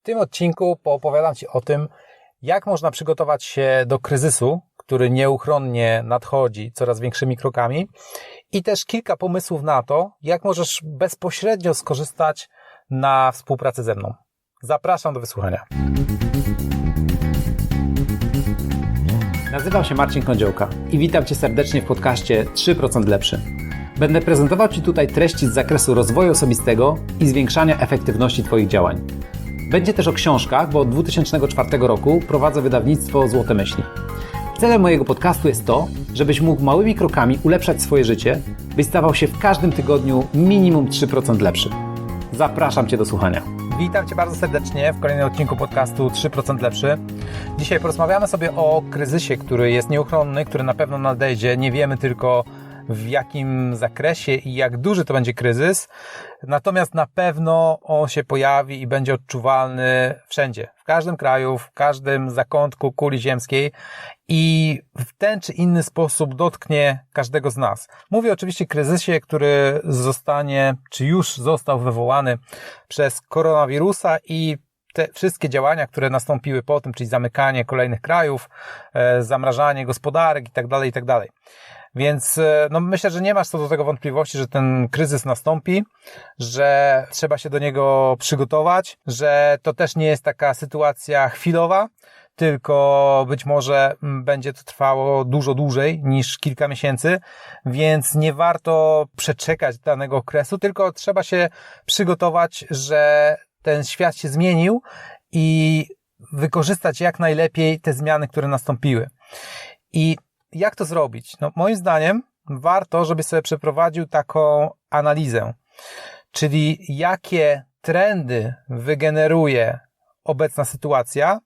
W tym odcinku poopowiadam Ci o tym, jak można przygotować się do kryzysu, który nieuchronnie nadchodzi coraz większymi krokami i też kilka pomysłów na to, jak możesz bezpośrednio skorzystać na współpracę ze mną. Zapraszam do wysłuchania. Nazywam się Marcin Kądziołka i witam Cię serdecznie w podcaście 3% Lepszy. Będę prezentował Ci tutaj treści z zakresu rozwoju osobistego i zwiększania efektywności Twoich działań. Będzie też o książkach, bo od 2004 roku prowadzę wydawnictwo Złote Myśli. Celem mojego podcastu jest to, żebyś mógł małymi krokami ulepszać swoje życie, byś stawał się w każdym tygodniu minimum 3% lepszy. Zapraszam Cię do słuchania. Witam Cię bardzo serdecznie w kolejnym odcinku podcastu 3% lepszy. Dzisiaj porozmawiamy sobie o kryzysie, który jest nieuchronny, który na pewno nadejdzie. Nie wiemy tylko w jakim zakresie i jak duży to będzie kryzys. Natomiast na pewno on się pojawi i będzie odczuwalny wszędzie, w każdym kraju, w każdym zakątku kuli ziemskiej i w ten czy inny sposób dotknie każdego z nas. Mówię oczywiście kryzysie, który zostanie, czy już został wywołany przez koronawirusa i te wszystkie działania, które nastąpiły po tym, czyli zamykanie kolejnych krajów, e, zamrażanie gospodarek itd., tak itd. Więc e, no, myślę, że nie masz co do tego wątpliwości, że ten kryzys nastąpi, że trzeba się do niego przygotować, że to też nie jest taka sytuacja chwilowa, tylko być może mm, będzie to trwało dużo dłużej niż kilka miesięcy, więc nie warto przeczekać danego okresu, tylko trzeba się przygotować, że ten świat się zmienił i wykorzystać jak najlepiej te zmiany, które nastąpiły. I jak to zrobić? No, moim zdaniem warto, żebyś sobie przeprowadził taką analizę, czyli jakie trendy wygeneruje obecna sytuacja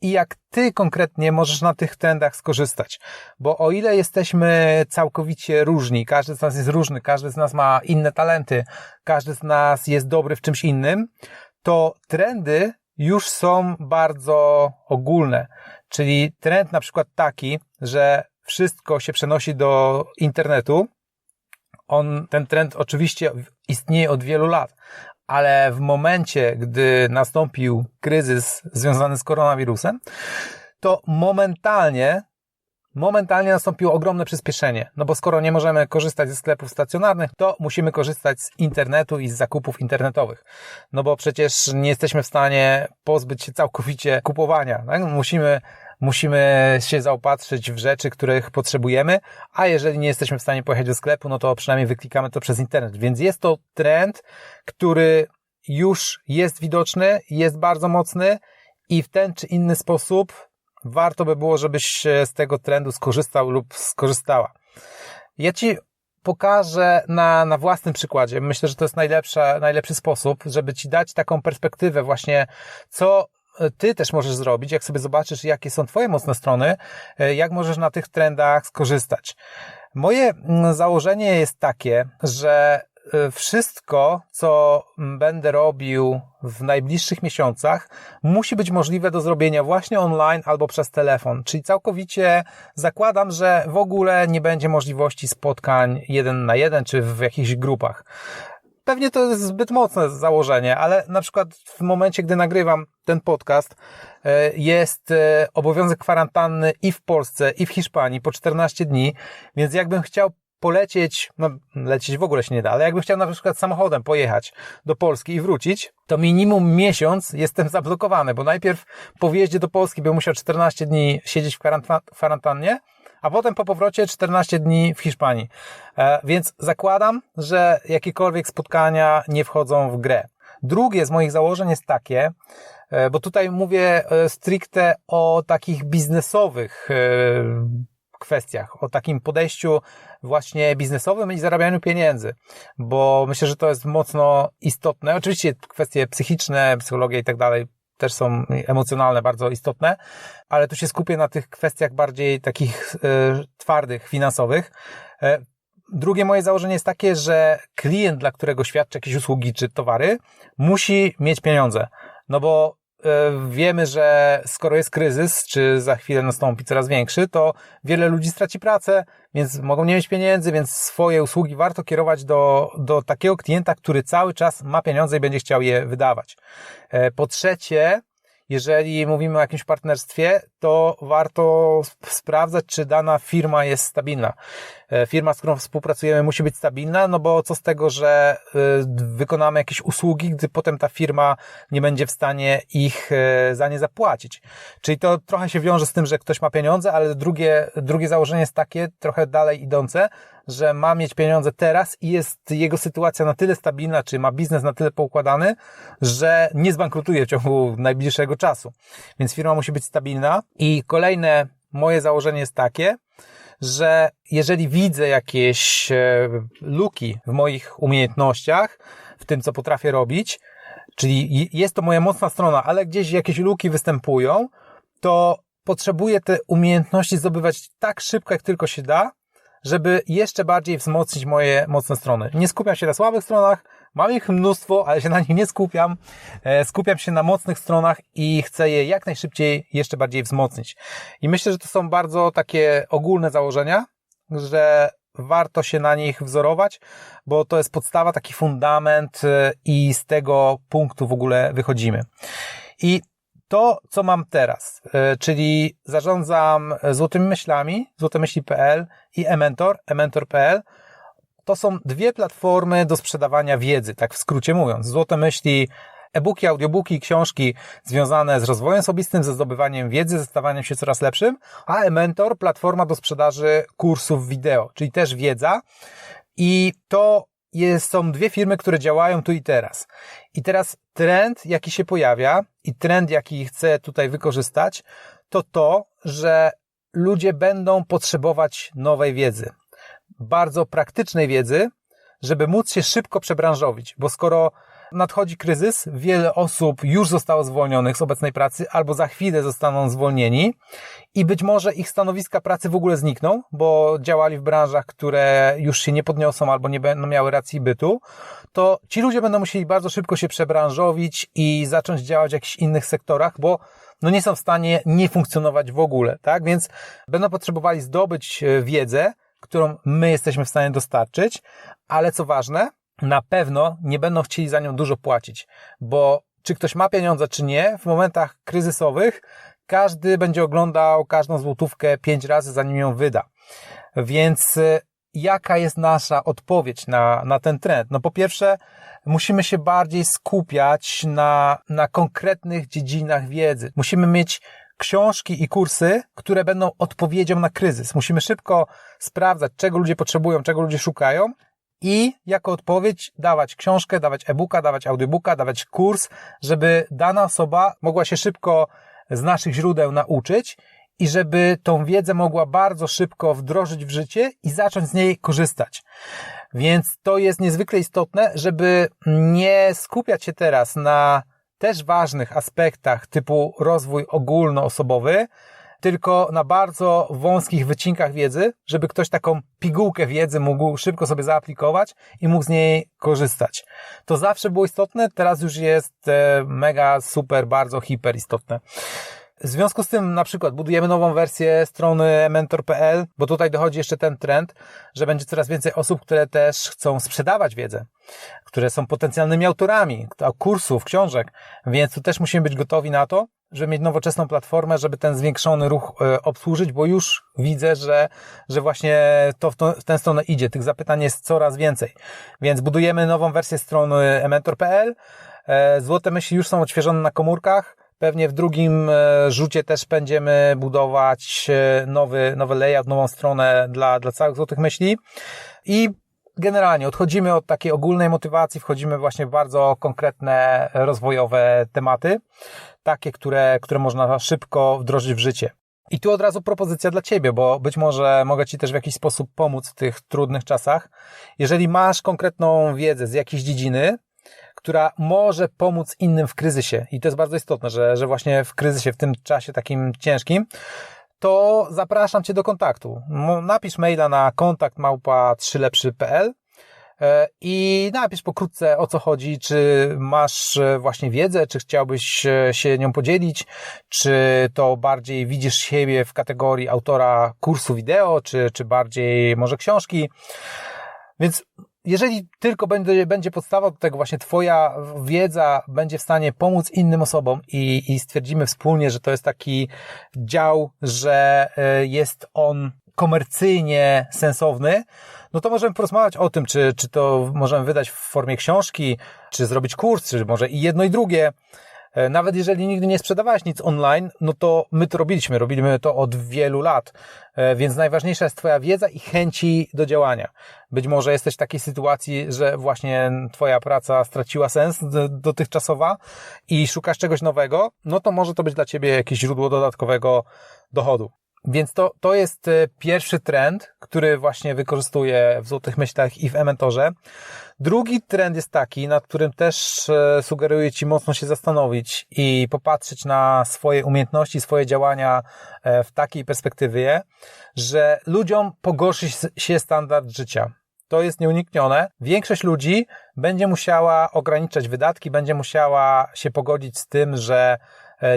i jak ty konkretnie możesz na tych trendach skorzystać. Bo o ile jesteśmy całkowicie różni, każdy z nas jest różny, każdy z nas ma inne talenty, każdy z nas jest dobry w czymś innym, to trendy już są bardzo ogólne. Czyli trend na przykład taki, że wszystko się przenosi do internetu. On, ten trend oczywiście istnieje od wielu lat, ale w momencie, gdy nastąpił kryzys związany z koronawirusem, to momentalnie momentalnie nastąpiło ogromne przyspieszenie. No bo skoro nie możemy korzystać ze sklepów stacjonarnych, to musimy korzystać z internetu i z zakupów internetowych. No bo przecież nie jesteśmy w stanie pozbyć się całkowicie kupowania. Tak? Musimy musimy się zaopatrzyć w rzeczy, których potrzebujemy, a jeżeli nie jesteśmy w stanie pojechać do sklepu, no to przynajmniej wyklikamy to przez internet. Więc jest to trend, który już jest widoczny, jest bardzo mocny i w ten czy inny sposób warto by było, żebyś z tego trendu skorzystał lub skorzystała. Ja Ci pokażę na, na własnym przykładzie. Myślę, że to jest najlepsza, najlepszy sposób, żeby Ci dać taką perspektywę właśnie, co ty też możesz zrobić, jak sobie zobaczysz, jakie są twoje mocne strony, e, jak możesz na tych trendach skorzystać. Moje mm, założenie jest takie, że e, wszystko, co będę robił w najbliższych miesiącach, musi być możliwe do zrobienia właśnie online albo przez telefon. Czyli całkowicie zakładam, że w ogóle nie będzie możliwości spotkań jeden na jeden czy w jakichś grupach. Pewnie to jest zbyt mocne założenie, ale na przykład w momencie, gdy nagrywam ten podcast, e, jest e, obowiązek kwarantanny i w Polsce, i w Hiszpanii po 14 dni, więc jakbym chciał polecieć, no lecieć w ogóle się nie da, ale jakbym chciał na przykład samochodem pojechać do Polski i wrócić, to minimum miesiąc jestem zablokowany, bo najpierw po wjeździe do Polski bym musiał 14 dni siedzieć w kwarantannie, a potem po powrocie 14 dni w Hiszpanii. E, więc zakładam, że jakiekolwiek spotkania nie wchodzą w grę. Drugie z moich założeń jest takie, e, bo tutaj mówię e, stricte o takich biznesowych kwestiach, o takim podejściu właśnie biznesowym i zarabianiu pieniędzy, bo myślę, że to jest mocno istotne. Oczywiście kwestie psychiczne, psychologia i tak dalej też są emocjonalne, bardzo istotne, ale tu się skupię na tych kwestiach bardziej takich e, twardych, finansowych. E, drugie moje założenie jest takie, że klient, dla którego świadczy jakieś usługi czy towary, musi mieć pieniądze. No bo wiemy, że skoro jest kryzys, czy za chwilę nastąpi coraz większy, to wiele ludzi straci pracę, więc mogą nie mieć pieniędzy, więc swoje usługi warto kierować do, do takiego klienta, który cały czas ma pieniądze i będzie chciał je wydawać. E, po trzecie, jeżeli mówimy o jakimś partnerstwie, to warto sprawdzać, czy dana firma jest stabilna. E, firma, z którą współpracujemy, musi być stabilna, no bo co z tego, że e, wykonamy jakieś usługi, gdy potem ta firma nie będzie w stanie ich e, za nie zapłacić. Czyli to trochę się wiąże z tym, że ktoś ma pieniądze, ale drugie, drugie założenie jest takie, trochę dalej idące, że ma mieć pieniądze teraz i jest jego sytuacja na tyle stabilna, czy ma biznes na tyle poukładany, że nie zbankrutuje w ciągu najbliższego czasu. Więc firma musi być stabilna. I kolejne moje założenie jest takie, że jeżeli widzę jakieś e, luki w moich umiejętnościach, w tym, co potrafię robić, czyli jest to moja mocna strona, ale gdzieś jakieś luki występują, to potrzebuję te umiejętności zdobywać tak szybko, jak tylko się da, żeby jeszcze bardziej wzmocnić moje mocne strony. Nie skupiam się na słabych stronach, mam ich mnóstwo, ale się na nich nie skupiam. E, skupiam się na mocnych stronach i chcę je jak najszybciej jeszcze bardziej wzmocnić. I myślę, że to są bardzo takie ogólne założenia, że warto się na nich wzorować, bo to jest podstawa, taki fundament e, i z tego punktu w ogóle wychodzimy. I to, co mam teraz, e, czyli zarządzam złotymi myślami, złotemyśli.pl i ementor, ementor.pl, to są dwie platformy do sprzedawania wiedzy, tak w skrócie mówiąc. Złote myśli, e-booki, audiobooki, książki związane z rozwojem osobistym, ze zdobywaniem wiedzy, ze stawaniem się coraz lepszym, a e-mentor, platforma do sprzedaży kursów wideo, czyli też wiedza. I to jest, są dwie firmy, które działają tu i teraz. I teraz trend, jaki się pojawia i trend, jaki chcę tutaj wykorzystać, to to, że ludzie będą potrzebować nowej wiedzy. Bardzo praktycznej wiedzy, żeby móc się szybko przebranżowić, bo skoro nadchodzi kryzys, wiele osób już zostało zwolnionych z obecnej pracy albo za chwilę zostaną zwolnieni i być może ich stanowiska pracy w ogóle znikną, bo działali w branżach, które już się nie podniosą albo nie będą miały racji bytu, to ci ludzie będą musieli bardzo szybko się przebranżowić i zacząć działać w jakichś innych sektorach, bo no nie są w stanie nie funkcjonować w ogóle, tak? Więc będą potrzebowali zdobyć e, wiedzę, którą my jesteśmy w stanie dostarczyć, ale co ważne, na pewno nie będą chcieli za nią dużo płacić, bo czy ktoś ma pieniądze, czy nie, w momentach kryzysowych każdy będzie oglądał każdą złotówkę pięć razy, zanim ją wyda. Więc y, jaka jest nasza odpowiedź na, na ten trend? No po pierwsze, musimy się bardziej skupiać na, na konkretnych dziedzinach wiedzy. Musimy mieć książki i kursy, które będą odpowiedzią na kryzys. Musimy szybko sprawdzać, czego ludzie potrzebują, czego ludzie szukają i jako odpowiedź dawać książkę, dawać e-booka, dawać audiobooka, dawać kurs, żeby dana osoba mogła się szybko z naszych źródeł nauczyć i żeby tą wiedzę mogła bardzo szybko wdrożyć w życie i zacząć z niej korzystać. Więc to jest niezwykle istotne, żeby nie skupiać się teraz na też ważnych aspektach typu rozwój ogólnoosobowy, tylko na bardzo wąskich wycinkach wiedzy, żeby ktoś taką pigułkę wiedzy mógł szybko sobie zaaplikować i mógł z niej korzystać. To zawsze było istotne, teraz już jest e, mega, super, bardzo hiper istotne. W związku z tym na przykład budujemy nową wersję strony mentor.pl, bo tutaj dochodzi jeszcze ten trend, że będzie coraz więcej osób, które też chcą sprzedawać wiedzę, które są potencjalnymi autorami kursów, książek, więc tu też musimy być gotowi na to, żeby mieć nowoczesną platformę, żeby ten zwiększony ruch e, obsłużyć, bo już widzę, że, że właśnie to w, to w tę stronę idzie. Tych zapytań jest coraz więcej. Więc budujemy nową wersję strony ementor.pl. E, złote myśli już są odświeżone na komórkach. Pewnie w drugim e, rzucie też będziemy budować nowy, nowy layout, nową stronę dla, dla całych złotych myśli. I generalnie odchodzimy od takiej ogólnej motywacji, wchodzimy właśnie w bardzo konkretne rozwojowe tematy takie, które, które można szybko wdrożyć w życie. I tu od razu propozycja dla Ciebie, bo być może mogę Ci też w jakiś sposób pomóc w tych trudnych czasach. Jeżeli masz konkretną wiedzę z jakiejś dziedziny, która może pomóc innym w kryzysie, i to jest bardzo istotne, że, że właśnie w kryzysie, w tym czasie takim ciężkim, to zapraszam Cię do kontaktu. Napisz maila na kontakt małpa 3lepszy.pl E, I napisz pokrótce o co chodzi, czy masz e, właśnie wiedzę, czy chciałbyś e, się nią podzielić, czy to bardziej widzisz siebie w kategorii autora kursu wideo, czy, czy bardziej może książki. Więc jeżeli tylko będzie, będzie podstawa do tego, właśnie Twoja wiedza będzie w stanie pomóc innym osobom i, i stwierdzimy wspólnie, że to jest taki dział, że jest on komercyjnie sensowny, no to możemy porozmawiać o tym, czy, czy to możemy wydać w formie książki, czy zrobić kurs, czy może i jedno i drugie. E, nawet jeżeli nigdy nie sprzedawałeś nic online, no to my to robiliśmy, robiliśmy to od wielu lat, e, więc najważniejsza jest Twoja wiedza i chęci do działania. Być może jesteś w takiej sytuacji, że właśnie Twoja praca straciła sens dotychczasowa i szukasz czegoś nowego, no to może to być dla Ciebie jakieś źródło dodatkowego dochodu. Więc to, to jest e, pierwszy trend, który właśnie wykorzystuję w Złotych Myślach i w Ementorze. Drugi trend jest taki, nad którym też e, sugeruję Ci mocno się zastanowić i popatrzeć na swoje umiejętności, swoje działania e, w takiej perspektywie, że ludziom pogorszy się standard życia. To jest nieuniknione. Większość ludzi będzie musiała ograniczać wydatki, będzie musiała się pogodzić z tym, że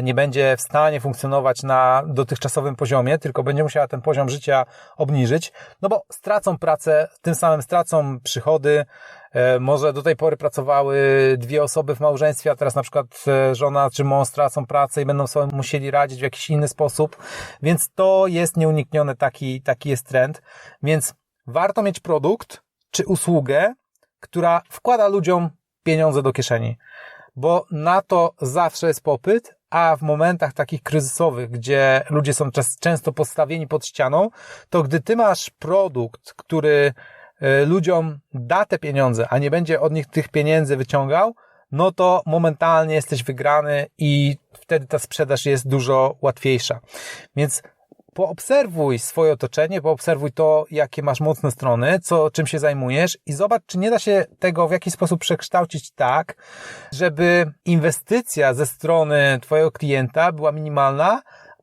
nie będzie w stanie funkcjonować na dotychczasowym poziomie, tylko będzie musiała ten poziom życia obniżyć, no bo stracą pracę, tym samym stracą przychody. E, może do tej pory pracowały dwie osoby w małżeństwie, a teraz na przykład e, żona czy mąż stracą pracę i będą sobie musieli radzić w jakiś inny sposób, więc to jest nieuniknione, taki, taki jest trend. Więc warto mieć produkt czy usługę, która wkłada ludziom pieniądze do kieszeni bo na to zawsze jest popyt, a w momentach takich kryzysowych, gdzie ludzie są często postawieni pod ścianą, to gdy ty masz produkt, który e, ludziom da te pieniądze, a nie będzie od nich tych pieniędzy wyciągał, no to momentalnie jesteś wygrany i wtedy ta sprzedaż jest dużo łatwiejsza. Więc poobserwuj swoje otoczenie, poobserwuj to, jakie masz mocne strony, co, czym się zajmujesz i zobacz, czy nie da się tego w jakiś sposób przekształcić tak, żeby inwestycja ze strony twojego klienta była minimalna,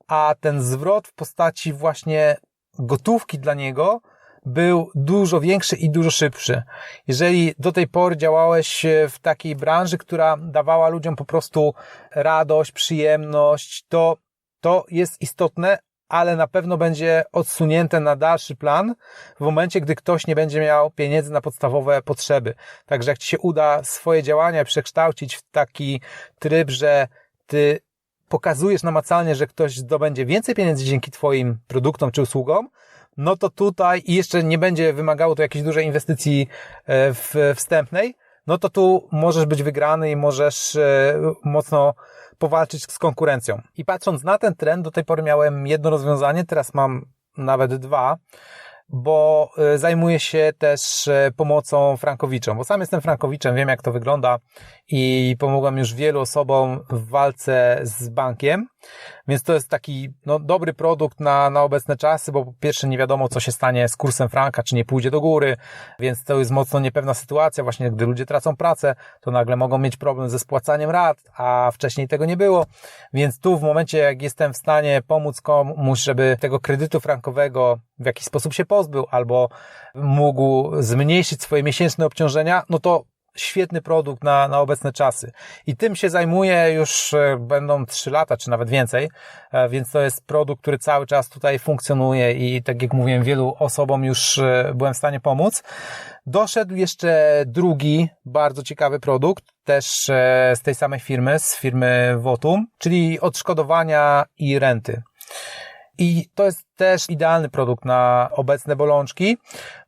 a ten zwrot w postaci właśnie gotówki dla niego był dużo większy i dużo szybszy. Jeżeli do tej pory działałeś w takiej branży, która dawała ludziom po prostu radość, przyjemność, to to jest istotne, ale na pewno będzie odsunięte na dalszy plan w momencie, gdy ktoś nie będzie miał pieniędzy na podstawowe potrzeby. Także jak Ci się uda swoje działania przekształcić w taki tryb, że Ty pokazujesz namacalnie, że ktoś zdobędzie więcej pieniędzy dzięki Twoim produktom czy usługom, no to tutaj i jeszcze nie będzie wymagało to jakiejś dużej inwestycji e, wstępnej, no to tu możesz być wygrany i możesz e, mocno powalczyć z konkurencją. I patrząc na ten trend, do tej pory miałem jedno rozwiązanie, teraz mam nawet dwa bo e, zajmuję się też e, pomocą frankowiczom, bo sam jestem frankowiczem, wiem jak to wygląda i pomogłem już wielu osobom w walce z bankiem, więc to jest taki no, dobry produkt na, na obecne czasy, bo po pierwsze nie wiadomo co się stanie z kursem franka, czy nie pójdzie do góry, więc to jest mocno niepewna sytuacja, właśnie gdy ludzie tracą pracę, to nagle mogą mieć problem ze spłacaniem rat, a wcześniej tego nie było, więc tu w momencie jak jestem w stanie pomóc komuś, żeby tego kredytu frankowego w jakiś sposób się pozbył albo mógł zmniejszyć swoje miesięczne obciążenia, no to świetny produkt na, na obecne czasy. I tym się zajmuję już e, będą trzy lata, czy nawet więcej, e, więc to jest produkt, który cały czas tutaj funkcjonuje i tak jak mówiłem, wielu osobom już e, byłem w stanie pomóc. Doszedł jeszcze drugi bardzo ciekawy produkt, też z tej samej firmy, z firmy Votum, czyli odszkodowania i renty. I to jest też idealny produkt na obecne bolączki,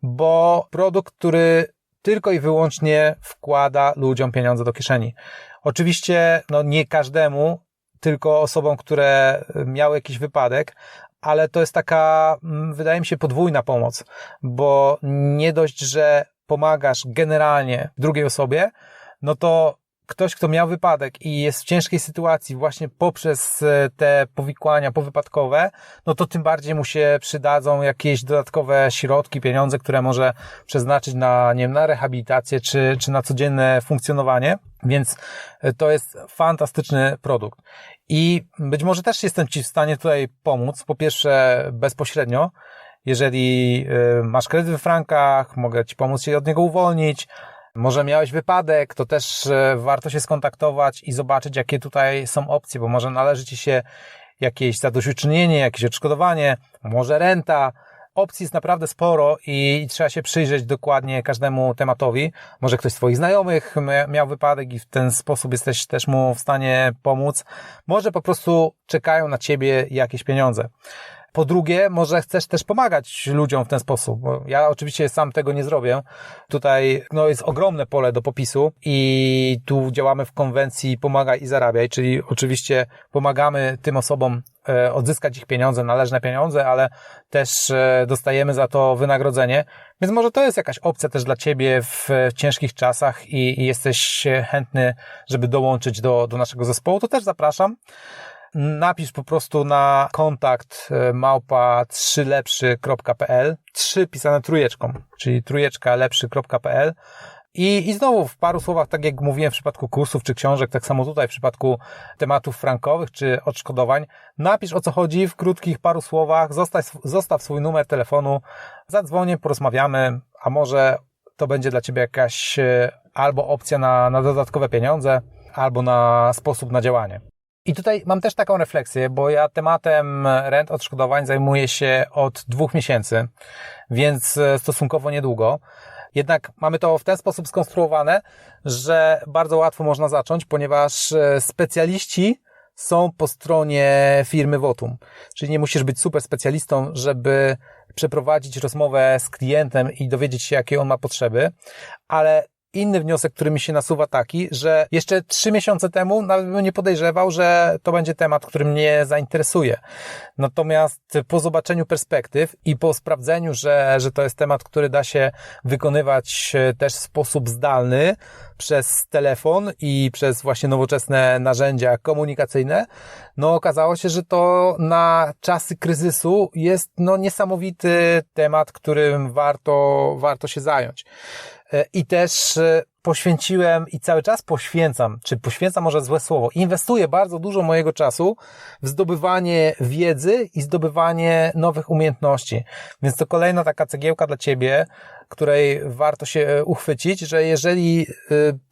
bo produkt, który tylko i wyłącznie wkłada ludziom pieniądze do kieszeni. Oczywiście, no nie każdemu, tylko osobom, które miały jakiś wypadek, ale to jest taka, mm, wydaje mi się, podwójna pomoc, bo nie dość, że pomagasz generalnie drugiej osobie, no to ktoś, kto miał wypadek i jest w ciężkiej sytuacji właśnie poprzez e, te powikłania powypadkowe, no to tym bardziej mu się przydadzą jakieś dodatkowe środki, pieniądze, które może przeznaczyć na, nie wiem, na rehabilitację czy, czy na codzienne funkcjonowanie. Więc e, to jest fantastyczny produkt. I być może też jestem Ci w stanie tutaj pomóc. Po pierwsze, bezpośrednio, jeżeli y, masz kredyt we frankach, mogę Ci pomóc się od niego uwolnić. Może miałeś wypadek, to też e, warto się skontaktować i zobaczyć, jakie tutaj są opcje, bo może należy Ci się jakieś zadośćuczynienie, jakieś odszkodowanie, może renta. Opcji jest naprawdę sporo i, trzeba się przyjrzeć dokładnie każdemu tematowi. Może ktoś z Twoich znajomych mia- miał wypadek i w ten sposób jesteś też mu w stanie pomóc. Może po prostu czekają na Ciebie jakieś pieniądze. Po drugie, może chcesz też pomagać ludziom w ten sposób. Ja oczywiście sam tego nie zrobię. Tutaj no, jest ogromne pole do popisu i tu działamy w konwencji Pomagaj i Zarabiaj, czyli oczywiście pomagamy tym osobom e, odzyskać ich pieniądze, należne pieniądze, ale też e, dostajemy za to wynagrodzenie. Więc może to jest jakaś opcja też dla Ciebie w ciężkich czasach i, i jesteś e, chętny, żeby dołączyć do, do naszego zespołu, to też zapraszam napisz po prostu na kontakt e, małpa 3lepszy.pl 3 pisane trójeczką, czyli trójeczka lepszy.pl i, I znowu w paru słowach, tak jak mówiłem w przypadku kursów czy książek, tak samo tutaj w przypadku tematów frankowych czy odszkodowań, napisz o co chodzi w krótkich paru słowach, zostaw, zostaw swój numer telefonu, zadzwonię, porozmawiamy, a może to będzie dla Ciebie jakaś e, albo opcja na, na dodatkowe pieniądze, albo na sposób na działanie. I tutaj mam też taką refleksję, bo ja tematem rent odszkodowań zajmuję się od dwóch miesięcy, więc e, stosunkowo niedługo. Jednak mamy to w ten sposób skonstruowane, że bardzo łatwo można zacząć, ponieważ e, specjaliści są po stronie firmy Votum. Czyli nie musisz być super specjalistą, żeby przeprowadzić rozmowę z klientem i dowiedzieć się, jakie on ma potrzeby, ale inny wniosek, który mi się nasuwa taki, że jeszcze trzy miesiące temu nawet bym nie podejrzewał, że to będzie temat, który mnie zainteresuje. Natomiast po zobaczeniu perspektyw i po sprawdzeniu, że, że to jest temat, który da się wykonywać też w sposób zdalny przez telefon i przez właśnie nowoczesne narzędzia komunikacyjne, no okazało się, że to na czasy kryzysu jest no niesamowity temat, którym warto, warto się zająć. I też poświęciłem i cały czas poświęcam, czy poświęcam może złe słowo, inwestuję bardzo dużo mojego czasu w zdobywanie wiedzy i zdobywanie nowych umiejętności. Więc to kolejna taka cegiełka dla Ciebie, której warto się uchwycić, że jeżeli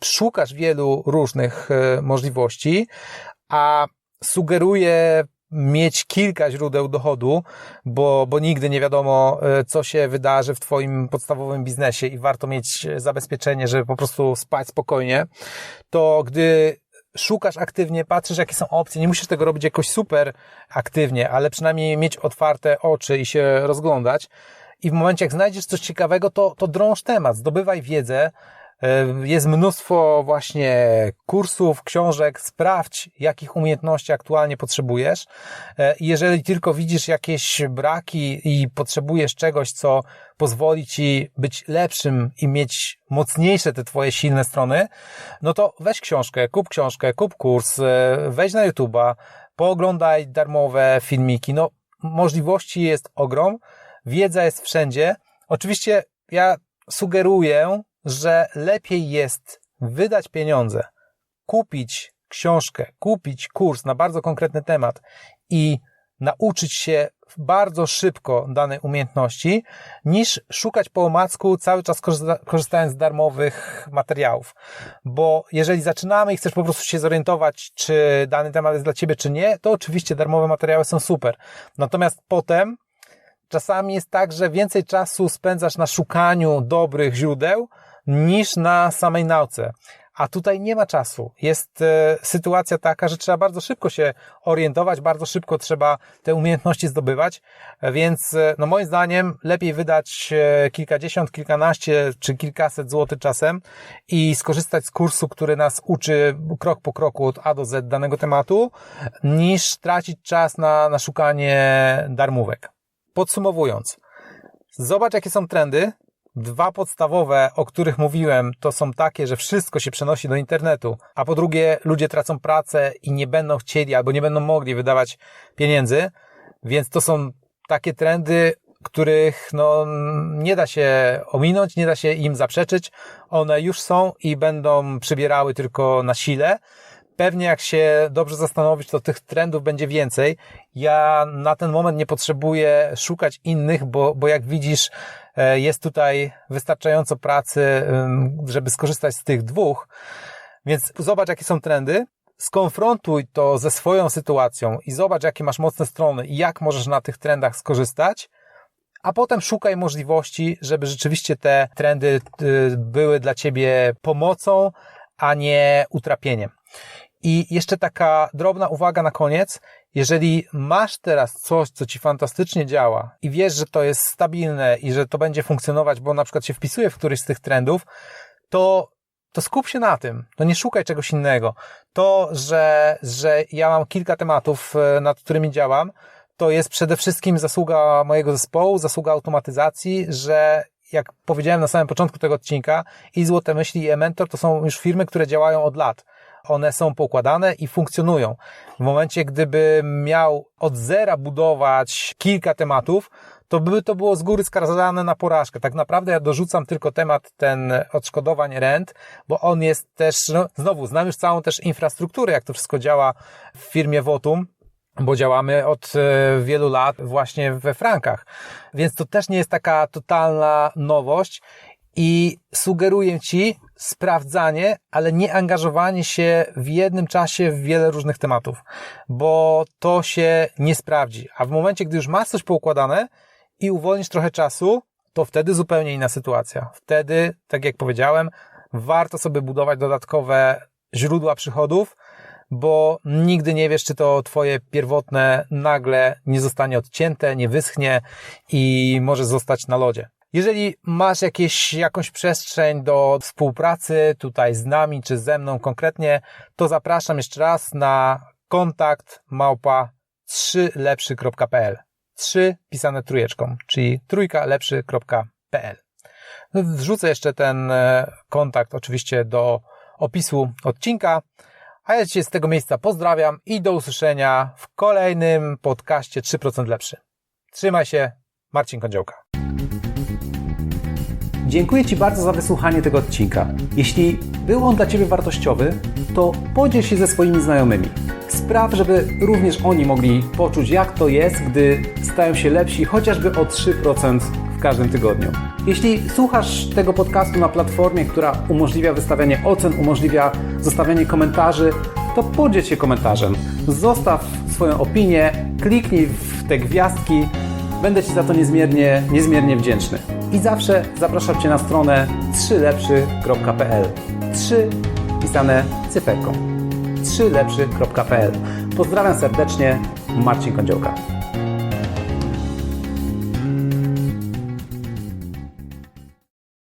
szukasz wielu różnych możliwości, a sugeruję mieć kilka źródeł dochodu, bo, bo nigdy nie wiadomo, co się wydarzy w Twoim podstawowym biznesie i warto mieć zabezpieczenie, żeby po prostu spać spokojnie, to gdy szukasz aktywnie, patrzysz, jakie są opcje, nie musisz tego robić jakoś super aktywnie, ale przynajmniej mieć otwarte oczy i się rozglądać. I w momencie, jak znajdziesz coś ciekawego, to, to drąż temat, zdobywaj wiedzę, jest mnóstwo właśnie kursów, książek, sprawdź, jakich umiejętności aktualnie potrzebujesz. Jeżeli tylko widzisz jakieś braki i potrzebujesz czegoś, co pozwoli ci być lepszym i mieć mocniejsze te twoje silne strony, no to weź książkę, kup książkę, kup kurs, weź na YouTube'a, pooglądaj darmowe filmiki. No, możliwości jest ogrom, wiedza jest wszędzie. Oczywiście ja sugeruję, że lepiej jest wydać pieniądze, kupić książkę, kupić kurs na bardzo konkretny temat i nauczyć się bardzo szybko danej umiejętności, niż szukać po omacku cały czas korzystając z darmowych materiałów. Bo jeżeli zaczynamy i chcesz po prostu się zorientować, czy dany temat jest dla Ciebie, czy nie, to oczywiście darmowe materiały są super. Natomiast potem czasami jest tak, że więcej czasu spędzasz na szukaniu dobrych źródeł, niż na samej nauce. A tutaj nie ma czasu. Jest e, sytuacja taka, że trzeba bardzo szybko się orientować, bardzo szybko trzeba te umiejętności zdobywać, więc e, no moim zdaniem lepiej wydać e, kilkadziesiąt, kilkanaście czy kilkaset złotych czasem i skorzystać z kursu, który nas uczy krok po kroku od A do Z danego tematu, niż tracić czas na, na szukanie darmówek. Podsumowując, zobacz jakie są trendy, Dwa podstawowe, o których mówiłem, to są takie, że wszystko się przenosi do internetu, a po drugie, ludzie tracą pracę i nie będą chcieli albo nie będą mogli wydawać pieniędzy, więc to są takie trendy, których no, nie da się ominąć, nie da się im zaprzeczyć. One już są i będą przybierały tylko na sile. pewnie jak się dobrze zastanowić, to tych trendów będzie więcej. Ja na ten moment nie potrzebuję szukać innych, bo, bo jak widzisz, jest tutaj wystarczająco pracy, żeby skorzystać z tych dwóch. Więc zobacz, jakie są trendy, skonfrontuj to ze swoją sytuacją i zobacz, jakie masz mocne strony i jak możesz na tych trendach skorzystać, a potem szukaj możliwości, żeby rzeczywiście te trendy y, były dla ciebie pomocą, a nie utrapieniem. I jeszcze taka drobna uwaga na koniec. Jeżeli masz teraz coś, co ci fantastycznie działa i wiesz, że to jest stabilne i że to będzie funkcjonować, bo na przykład się wpisuje w któryś z tych trendów, to, to skup się na tym. To nie szukaj czegoś innego. To, że, że ja mam kilka tematów, e, nad którymi działam, to jest przede wszystkim zasługa mojego zespołu, zasługa automatyzacji, że jak powiedziałem na samym początku tego odcinka, i Złote Myśli i Mentor to są już firmy, które działają od lat. One są poukładane i funkcjonują. W momencie, gdybym miał od zera budować kilka tematów, to by to było z góry skazane na porażkę. Tak naprawdę ja dorzucam tylko temat ten odszkodowań rent, bo on jest też, no, znowu, znam już całą też infrastrukturę, jak to wszystko działa w firmie Votum, bo działamy od e, wielu lat właśnie we frankach. Więc to też nie jest taka totalna nowość i sugeruję Ci sprawdzanie, ale nie angażowanie się w jednym czasie w wiele różnych tematów, bo to się nie sprawdzi. A w momencie, gdy już masz coś poukładane i uwolnisz trochę czasu, to wtedy zupełnie inna sytuacja. Wtedy, tak jak powiedziałem, warto sobie budować dodatkowe źródła przychodów, bo nigdy nie wiesz, czy to twoje pierwotne nagle nie zostanie odcięte, nie wyschnie i może zostać na lodzie. Jeżeli masz jakieś, jakąś przestrzeń do współpracy tutaj z nami czy ze mną konkretnie, to zapraszam jeszcze raz na kontakt małpa 3lepszy.pl 3 pisane trójeczką, czyli trójka lepszy.pl Wrzucę jeszcze ten e, kontakt oczywiście do opisu odcinka. A ja Cię z tego miejsca pozdrawiam i do usłyszenia w kolejnym podcaście 3% lepszy. Trzymaj się, Marcin Kądziołka. Dziękuję Ci bardzo za wysłuchanie tego odcinka. Jeśli był on dla Ciebie wartościowy, to podziel się ze swoimi znajomymi. Spraw, żeby również oni mogli poczuć, jak to jest, gdy stają się lepsi chociażby o 3% w każdym tygodniu. Jeśli słuchasz tego podcastu na platformie, która umożliwia wystawianie ocen, umożliwia zostawianie komentarzy, to podziel się komentarzem. Zostaw swoją opinię, kliknij w te gwiazdki. Będę Ci za to niezmiernie, niezmiernie wdzięczny. I zawsze zapraszam Cię na stronę 3lepszy.pl 3 pisane cyferką. 3lepszy.pl Pozdrawiam serdecznie, Marcin Kądziołka.